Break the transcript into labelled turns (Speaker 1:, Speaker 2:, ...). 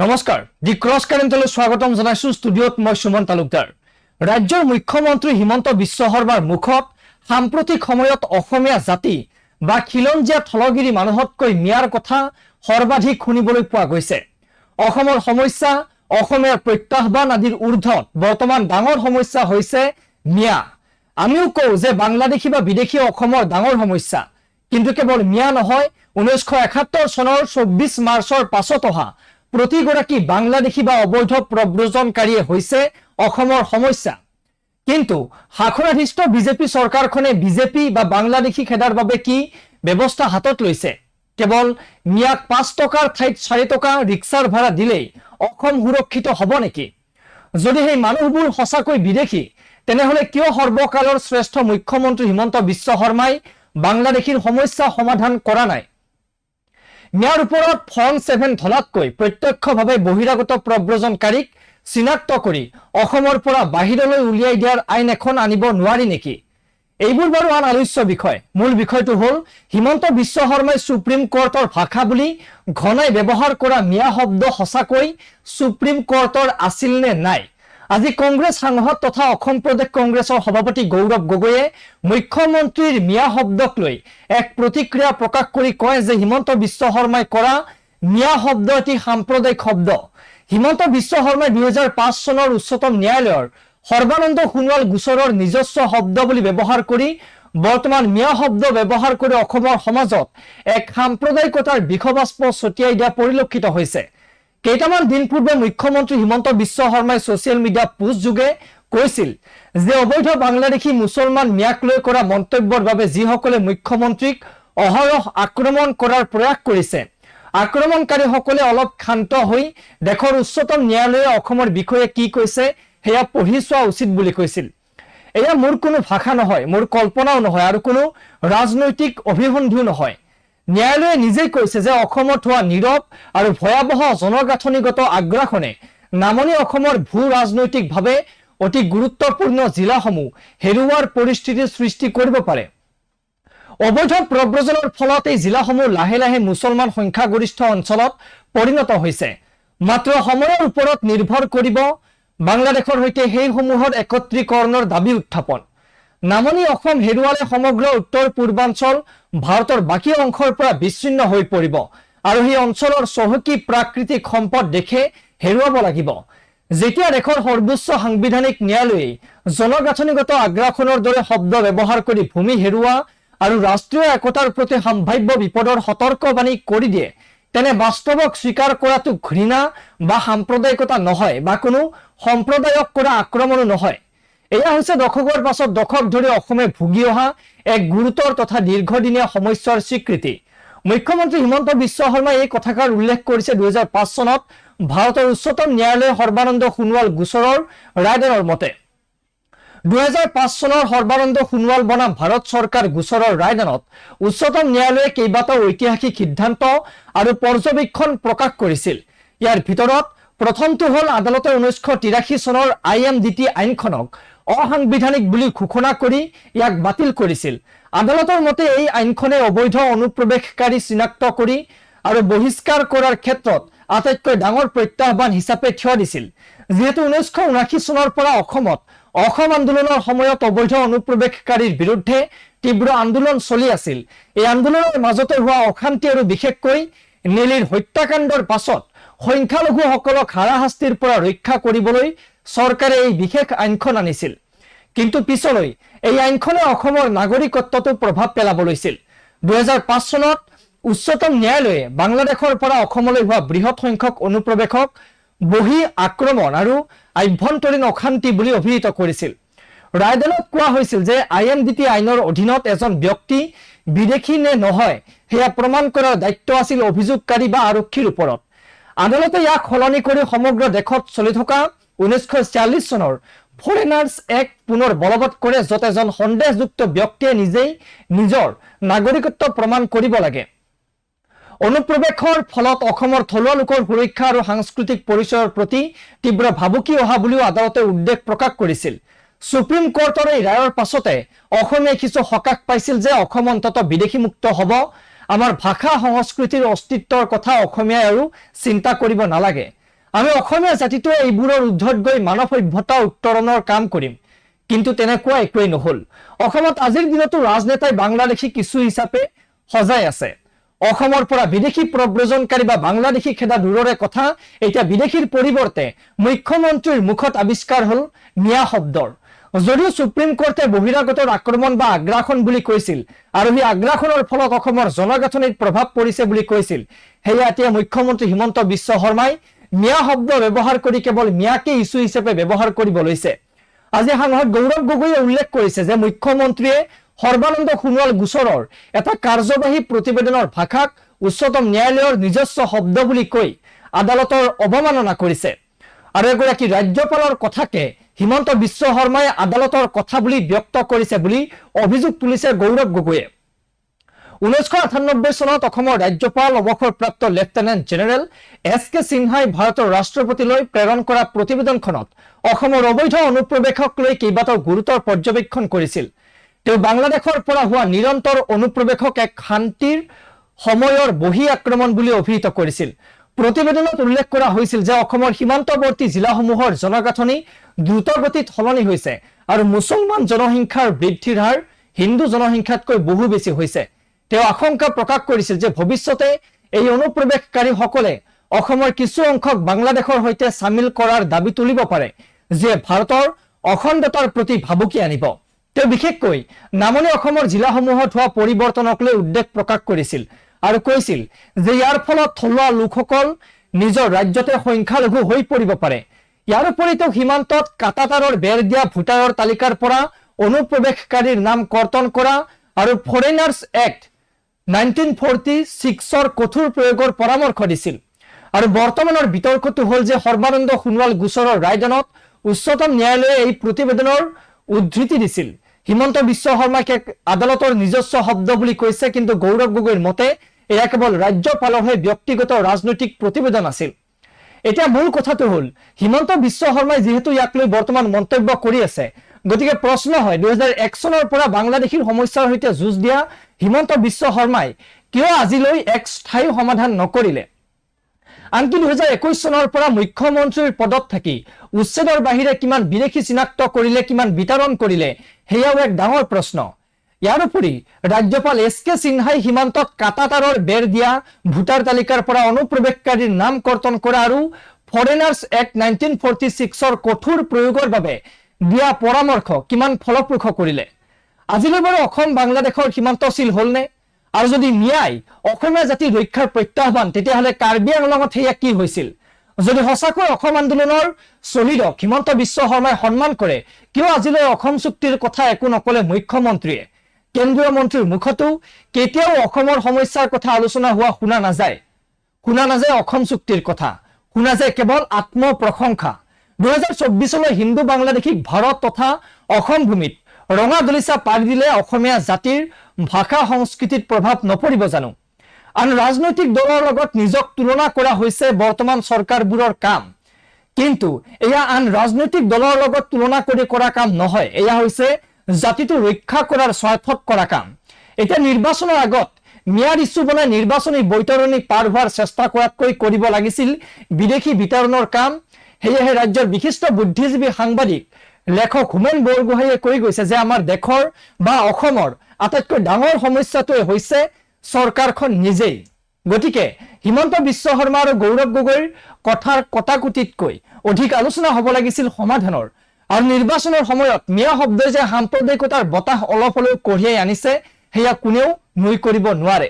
Speaker 1: নমস্কাৰ, দি ক্ৰছ কাৰেণ্টলৈ স্বাগতম জনাইছো ষ্টুডিঅ'ত মই সুমন তালুকদাৰ। ৰাজ্যৰ মুখ্যমন্ত্ৰী হিমন্ত বিশ্ব শৰ্মাৰ মুখত সাম্প্ৰতিক সময়ত অসমীয়া জাতি বা খিলঞ্জীয়া থলগিৰি মানুহতকৈ মিয়াৰ কথা সৰ্বাধিক শুনিবলৈ পোৱা গৈছে। অসমৰ সমস্যা অসমীয়াৰ প্ৰত্যাহ্বান আদিৰ ঊৰ্ধত বৰ্তমান ডাঙৰ সমস্যা হৈছে মিয়া আমিও কওঁ যে বাংলাদেশী বা বিদেশি অসমৰ ডাঙৰ সমস্যা। কিন্তু কেৱল মিয়া নহয়, ঊনৈছশ একাত্তৰ চনৰ চৌব্বিছ মাৰ্চৰ পাছত অহা প্ৰতিগৰাকী বাংলাদেশী বা অবৈধ প্ৰব্ৰজনকাৰীয়ে হৈছে অসমৰ সমস্যা। কিন্তু শাসনাধীষ্ঠ বিজেপি চৰকাৰখনে বিজেপি বা বাংলাদেশী খেদাৰ বাবে কি ব্যৱস্থা হাতত লৈছে? কেৱল মিয়াক পাঁচ টকাৰ ঠাইত চাৰি টকা ৰিক্সাৰ ভাড়া দিলেই অসম সুৰক্ষিত হ'ব নেকি? যদি সেই মানুহবোৰ সঁচাকৈ বিদেশি, তেনেহলে কিয় সৰ্বকালৰ শ্ৰেষ্ঠ মুখ্যমন্ত্ৰী হিমন্ত বিশ্ব শৰ্মাই বাংলাদেশীৰ সমস্যা সমাধান কৰা নাই? মিয়াৰ ওপৰত ফৰ্ম ছেভেন ধলাতকৈ প্ৰত্যক্ষভাৱে বহিৰাগত প্ৰব্ৰজনকাৰীক চিনাক্ত কৰি অসমৰ পৰা বাহিৰলৈ উলিয়াই দিয়াৰ আইন এখন আনিব নোৱাৰি নেকি? এইবোৰ বাৰু আন আলোচ্য বিষয়। মূল বিষয়টো হ'ল, হিমন্ত বিশ্ব শৰ্মাই সুপ্ৰিম কোৰ্টৰ ভাষা বুলি ঘনাই ব্যৱহাৰ কৰা মিয়া শব্দ সঁচাকৈ সুপ্ৰিম কোৰ্টৰ আছিল নে নাই? আজি কংগ্ৰেছ সাংসদ তথা অসম প্ৰদেশ কংগ্ৰেছৰ সভাপতি গৌৰৱ গগৈয়ে মুখ্যমন্ত্ৰীৰ মিয়া শব্দক লৈ এক প্ৰতিক্ৰিয়া প্ৰকাশ কৰি কয় যে হিমন্ত বিশ্ব শৰ্মাই কৰা মিয়া শব্দ এটি সাম্প্ৰদায়িক শব্দ। হিমন্ত বিশ্ব শৰ্মাই দুহেজাৰ পাঁচ চনৰ উচ্চতম ন্যায়ালয়ৰ সৰ্বানন্দ সোণোৱাল গোচৰৰ নিজস্ব শব্দ বুলি ব্যৱহাৰ কৰি বৰ্তমান মিয়া শব্দ ব্যৱহাৰ কৰি অসমৰ সমাজত এক সাম্প্ৰদায়িকতাৰ বিষবাস্প ছটিয়াই দিয়া পৰিলক্ষিত হৈছে। কেইটামান দিন পূৰ্বে মুখ্যমন্ত্ৰী হিমন্ত বিশ্ব শৰ্মাই ছচিয়েল মিডিয়া পোষ্ট যোগে কৈছিল যে অবৈধ বাংলাদেশী মুছলমান মিয়াক লৈ কৰা মন্তব্যৰ বাবে যিসকলে মুখ্যমন্ত্ৰীক অহৰহ আক্ৰমণ কৰাৰ প্ৰয়াস কৰিছে, আক্ৰমণকাৰীসকলে অলপ ক্ষান্ত হৈ দেশৰ উচ্চতম ন্যায়ালয়ে অসমৰ বিষয়ে কি কৈছে সেয়া পঢ়ি চোৱা উচিত বুলি কৈছিল। এয়া মোৰ কোনো ভাষা নহয়, মোৰ কল্পনাও নহয় আৰু কোনো ৰাজনৈতিক অভিসন্ধিও নহয়। ন্যায়ালয়ে নিজেই কৈছে যে অসমত হোৱা নীৰৱ আৰু ভয়াৱহ জনগাঁথনিগত আগ্ৰাসনে নামনি অসমৰ ভূ ৰাজনৈতিকভাৱে অতি গুৰুত্বপূৰ্ণ জিলাসমূহ হেৰুওৱাৰ পৰিস্থিতিৰ সৃষ্টি কৰিব পাৰে। অবৈধ প্ৰব্ৰজনৰ ফলত এই জিলাসমূহ লাহে লাহে মুছলমান সংখ্যাগৰিষ্ঠ অঞ্চলত পৰিণত হৈছে। মাত্ৰ সময়ৰ ওপৰত নিৰ্ভৰ কৰিব বাংলাদেশৰ সৈতে সেইসমূহৰ একত্ৰীকৰণৰ দাবি উত্থাপন। নামনি অসম হেৰুৱালে সমগ্ৰ উত্তৰ পূৰ্বাঞ্চল ভাৰতৰ বাকী অংশৰ পৰা বিচ্ছিন্ন হৈ পৰিব। আৰু সেই অঞ্চলৰ চহকী প্ৰাকৃতিক সম্পদ দেশে হেৰুৱাব লাগিব। যেতিয়া দেশৰ সৰ্বোচ্চ সাংবিধানিক ন্যায়ালয়ে জনগাঁথনিগত আগ্ৰাসনৰ দৰে শব্দ ব্যৱহাৰ কৰি ভূমি হেৰুওৱা আৰু ৰাষ্ট্ৰীয় একতাৰ প্ৰতি সম্ভাৱ্য বিপদৰ সতৰ্কবাণী কৰি দিয়ে, তেনে বাস্তৱক স্বীকাৰ কৰাটো ঘৃণা বা সাম্প্ৰদায়িকতা নহয় বা কোনো সম্প্ৰদায়ক কৰা আক্ৰমণো নহয়। এয়া হৈছে দশকৰ পাছত দশক ধৰি অসমে ভুগি অহা এক গুৰুতৰ তথা দীৰ্ঘদিনীয়া সমস্যাৰ স্বীকৃতি। মুখ্যমন্ত্ৰী হিমন্ত বিশ্ব শৰ্মাই এই কথাষাৰ উল্লেখ কৰিছে দুহেজাৰ পাঁচ চনত ভাৰতৰ উচ্চতম ন্যায়ালয়ে সৰ্বানন্দ সোণোৱাল গোচৰৰ ৰায়দানৰ মতে। দুহেজাৰ পাঁচ চনৰ সৰ্বানন্দ সোণোৱাল বনাম ভাৰত চৰকাৰ গোচৰৰ ৰায়দানত উচ্চতম ন্যায়ালয়ে কেইবাটাও ঐতিহাসিক সিদ্ধান্ত আৰু পৰ্যবেক্ষণ প্ৰকাশ কৰিছিল। ইয়াৰ ভিতৰত প্ৰথমটো হ'ল আদালতে ঊনৈছশ তিৰাশী চনৰ আই এম ডি টি আইনখনক অসাংবিধানিক বুলি ঘোষণা কৰি ইয়াক বাতিল কৰিছিল। আদালতৰ মতে এই আইনখনে অবৈধ অনুপ্ৰৱেশকাৰী চিনাক্ত কৰি আৰু বহিষ্কাৰ কৰাৰ ক্ষেত্ৰত আটাইতকৈ ডাঙৰ প্ৰত্যাহ্বান হিচাপে থিয় দিছিল। যিহেতু ঊনৈছশ ঊনাশী চনৰ পৰা অসম আন্দোলনৰ সময়ত অবৈধ অনুপ্ৰৱেশকাৰীৰ বিৰুদ্ধে তীব্ৰ আন্দোলন চলি আছিল। এই আন্দোলনৰ মাজতে হোৱা অশান্তি আৰু বিশেষকৈ নেলীৰ হত্যাকাণ্ডৰ পাছত সংখ্যালঘুসকলক হাৰাশাস্তিৰ পৰা ৰক্ষা কৰিবলৈ চৰকাৰে এই বিশেষ আইনখন আনিছিল। কিন্তু পিছলৈ এই আইনখনে অসমৰ নাগৰিকত্বতো প্ৰভাৱ পেলাব লৈছিল। দুহেজাৰ পাঁচ চনত উচ্চতম ন্যায়ালয়ে বাংলাদেশৰ পৰা অসমলৈ হোৱা বৃহৎ সংখ্যক অনুপ্ৰৱেশক, বহি আক্ৰমণ আৰু আভ্যন্তৰীণ অশান্তি বুলি অভিহিত কৰিছিল। ৰায়দানত কোৱা হৈছিল যে আই এম ডি টি আইনৰ অধীনত এজন ব্যক্তি বিদেশি নে নহয়, সেয়া প্ৰমাণ কৰাৰ দায়িত্ব আছিল অভিযোগকাৰী বা আৰক্ষীৰ ওপৰত। আদালতে ইয়াক সলনি কৰি সমগ্ৰ দেশত চলি থকা ঊনৈছশ ছিয়াল্লিছ চনৰ ফৰেনাৰ্ছ এক্ট পুনৰ বলবৎ কৰে য'ত এজন সন্দেহযুক্ত ব্যক্তিয়ে নিজেই নিজৰ নাগৰিকত্ব প্ৰমাণ কৰিব লাগে। অনুপ্ৰৱেশৰ ফলত অসমৰ থলুৱা লোকৰ সুৰক্ষা আৰু সাংস্কৃতিক পৰিচয়ৰ প্ৰতি তীব্ৰ ভাবুকি অহা বুলিও আদালতে উদ্বেগ প্ৰকাশ কৰিছিল। সুপ্ৰিম কোৰ্টৰ এই ৰায়ৰ পাছতে অসমে কিছু সকাহ পাইছিল যে অসম অন্ততঃ বিদেশীমুক্ত হ'ব। আমাৰ ভাষা, সংস্কৃতিৰ অস্তিত্বৰ কথা অসমীয়াই আৰু চিন্তা কৰিব নালাগে। আমি অসমীয়া জাতিটোৱে এইবোৰৰ ঊৰ্ধত গৈ মানৱ সভ্যতা উত্তৰণৰ কাম কৰিম। কিন্তু তেনেকুৱা একোৱেই নহল। অসমত আজিৰ দিনতো ৰাজনেতাই বাংলাদেশী কিছু হিচাপে সজাই আছে। অসমৰ পৰা বিদেশি প্ৰব্ৰজনকাৰী বা বাংলাদেশী খেদা দূৰৰে কথা, এতিয়া বিদেশীৰ পৰিৱৰ্তে মুখ্যমন্ত্ৰীৰ মুখত আৱিষ্কাৰ হল মিয়া শব্দৰ। যদিও সুপ্ৰিম কোৰ্টে বহিৰাগতৰ আক্ৰমণ বা আগ্ৰাসন বুলি কৈছিল, আৰু সেই আগ্ৰাসনৰ ফলত অসমৰ জনগাঁথনিত প্ৰভাৱ পৰিছে বুলি কৈছিল, সেয়া এতিয়া মুখ্যমন্ত্ৰী হিমন্ত বিশ্ব শৰ্মাই মিয়া শব্দ ব্যৱহাৰ কৰি কেৱল মিয়াকে ইছ্যু হিচাপে ব্যৱহাৰ কৰিব লৈছে। আজি সাংসদ গৌৰৱ গগৈয়ে উল্লেখ কৰিছে যে মুখ্যমন্ত্ৰীয়ে সৰ্বানন্দ সোণোৱাল গোচৰৰ এটা কাৰ্যবাহী প্ৰতিবেদনৰ ভাষাক উচ্চতম ন্যায়ালয়ৰ নিজস্ব শব্দ বুলি কৈ আদালতৰ অৱমাননা কৰিছে। আৰু এগৰাকী ৰাজ্যপালৰ কথাকে হিমন্ত বিশ্ব শৰ্মাই আদালতৰ কথা বুলি ব্যক্ত কৰিছে বুলি অভিযোগ তুলিছে গৌৰৱ গগৈয়ে। ঊনৈছশ আঠানব্বৈ চনত অসমৰ ৰাজ্যপাল, অৱসৰপ্ৰাপ্ত লেফটেনেণ্ট জেনেৰেল এছ কে সিনহাই ভাৰতৰ ৰাষ্ট্ৰপতিলৈ প্ৰেৰণ কৰা প্ৰতিবেদনখনত অসমৰ অবৈধ অনুপ্ৰৱেশক লৈ কেইবাটাও গুৰুতৰ পৰ্যবেক্ষণ কৰিছিল। তেওঁ বাংলাদেশৰ পৰা হোৱা নিৰন্তৰ অনুপ্ৰৱেশক এক শান্তিৰ সময়ৰ বহি আক্ৰমণ বুলি অভিহিত কৰিছিল। প্ৰতিবেদনত উল্লেখ কৰা হৈছিল যে অসমৰ সীমান্তৱৰ্তী জিলাসমূহৰ জনগাঁথনি দ্ৰুতগতিত সলনি হৈছে আৰু মুছলমান জনসংখ্যাৰ বৃদ্ধিৰ হাৰ হিন্দু জনসংখ্যাতকৈ বহু বেছি হৈছে। তেওঁ আশংকা প্ৰকাশ কৰিছিল যে ভৱিষ্যতে এই অনুপ্ৰৱেশকাৰীসকলে অসমৰ কিছু অংশক বাংলাদেশৰ সৈতে চামিল কৰাৰ দাবি তুলিব পাৰে, যিয়ে ভাৰতৰ অখণ্ডতাৰ প্ৰতি ভাবুকি আনিব। তেওঁ বিশেষকৈ নামনি অসমৰ জিলাসমূহত হোৱা পৰিৱৰ্তনক লৈ উদ্বেগ প্ৰকাশ কৰিছিল আৰু কৈছিল যে ইয়াৰ ফলত থলুৱা লোকসকল নিজৰ ৰাজ্যতে সংখ্যালঘু হৈ পৰিব পাৰে। ইয়াৰ উপৰি তেওঁ সীমান্তত কাটাতাৰৰ বেৰ দিয়া ভোটাৰৰ তালিকাৰ পৰা অনুপ্ৰৱেশকাৰীৰ নাম কৰ্তন কৰা আৰু ফৰেনাৰ্ছ এক্ট নাইনটিন ফৰ্টি ছিক্সৰ কঠোৰ প্ৰয়োগৰ পৰামৰ্শ দিছিল। আৰু বৰ্তমানৰ বিতৰ্কটো হ'ল যে সৰ্বানন্দ সোণোৱাল গোচৰৰ ৰায়দানত উচ্চতম ন্যায়ালয়ে এই প্ৰতিবেদনৰ উদ্ধৃতি দিছিল। হিমন্ত বিশ্ব শৰ্মাক আদালতৰ নিজস্ব শব্দ বুলি কৈছে, কিন্তু গৌৰৱ গগৈৰ মতে, এয়া কেৱল ৰাজ্যপালৰহে ব্যক্তিগত ৰাজনৈতিক প্ৰতিবেদন আছিল। এতিয়া মূল কথাটো হ'ল, হিমন্ত বিশ্ব শৰ্মাই যিহেতু ইয়াক লৈ বৰ্তমান মন্তব্য কৰি আছে গতিকে প্ৰশ্ন হয়, দুহেজাৰ এক চনৰ পৰা বাংলাদেশীৰ সমস্যাৰ যুঁজ দিয়া হিমন্ত বিশ্ব শৰ্মাই কিয় আজিলৈ এক স্থায়ী সমাধান নকৰিলে? আনকি দুহেজাৰ একৈশ চনৰ পৰা মুখ্যমন্ত্ৰীৰ পদত থাকি উচ্ছেদৰ বাহিৰে কিমান বিদেশি চিনাক্ত কৰিলে, কিমান বিতৰণ কৰিলে, সেয়াও এক ডাঙৰ প্ৰশ্ন। ইয়াৰ উপৰি, ৰাজ্যপাল এছ কে সিনহাই সীমান্তত কাটাতাৰৰ বেৰ দিয়া ভোটাৰ তালিকাৰ পৰা অনুপ্ৰৱেশকাৰীৰ নাম কৰ্তন কৰা আৰু ফৰেনাৰ্ছ এক্ট নাইনটিন ফৰ্টি ছিক্সৰ কঠোৰ প্ৰয়োগৰ বাবে দিয়া পৰামৰ্শ কিমান ফলপ্ৰসূ কৰিলে? আজিলৈ বাৰু অসম বাংলাদেশৰ সীমান্ত চিল হ'লনে? আৰু যদি ন্যায়, অসমীয়া জাতিৰ ৰক্ষাৰ প্ৰত্যাহ্বান, তেতিয়াহ'লে কাৰ্বি আংলঙত সেয়া কি হৈছিল? যদি সঁচাকৈ অসম আন্দোলনৰ শ্বহীদক হিমন্ত বিশ্ব শৰ্মাই সন্মান কৰে, কিয় আজিলৈ অসম চুক্তিৰ কথা একো নকলে মুখ্যমন্ত্ৰীয়ে? কেন্দ্ৰীয় মন্ত্ৰীৰ মুখতো কেতিয়াও অসমৰ সমস্যাৰ কথা আলোচনা হোৱা শুনা নাযায়। শুনা নাযায় অসম চুক্তিৰ কথা। শুনা যায় কেৱল আত্মপ্ৰশংসা। হিন্দু বাংলাদেশীক ভাৰত তথা ভূমিত ৰঙা দলিচা পাৰি দিলে অসমীয়া ভাষা সংস্কৃতিত প্ৰভাৱ নপৰিব জানো? আন ৰাজনৈতিক দলৰ নিজক তুলনা কৰা হৈছে বৰ্তমান চৰকাৰবোৰৰ কাম। কিন্তু এয়া আন ৰাজনৈতিক দলৰ তুলনা কৰি কৰা কাম নহয়, এয়া হৈছে জাতিটো ৰক্ষা কৰাৰ স্বাৰ্থত কৰা কাম। এতিয়া নিৰ্বাচনৰ আগত মিয়াৰ ইছ্যু বনাই নিৰ্বাচনী বৈতৰণি পাৰ হোৱাৰ চেষ্টা কৰাতকৈ কৰিব লাগিছিল বিদেশি বিতৰণৰ কাম সেয়েহে ৰাজ্যৰ বিশিষ্ট বুদ্ধিজীৱী সাংবাদিক, লেখক হোমেন বৰগোহাঁইয়ে কৈ গৈছে যে আমাৰ দেশৰ বা অসমৰ আটাইতকৈ ডাঙৰ সমস্যাটোৱে হৈছে চৰকাৰখন নিজেই। গতিকে হিমন্ত বিশ্ব শৰ্মা আৰু গৌৰৱ গগৈৰ কথাৰ কটাকুটিতকৈ অধিক আলোচনা হ'ব লাগিছিল সমাধানৰ। আৰু নিৰ্বাচনৰ সময়ত মিয়া শব্দই যে সাম্প্ৰদায়িকতাৰ বতাহ অলপ হ'লেও কঢ়িয়াই আনিছে, সেয়া কোনেও নুই কৰিব নোৱাৰে।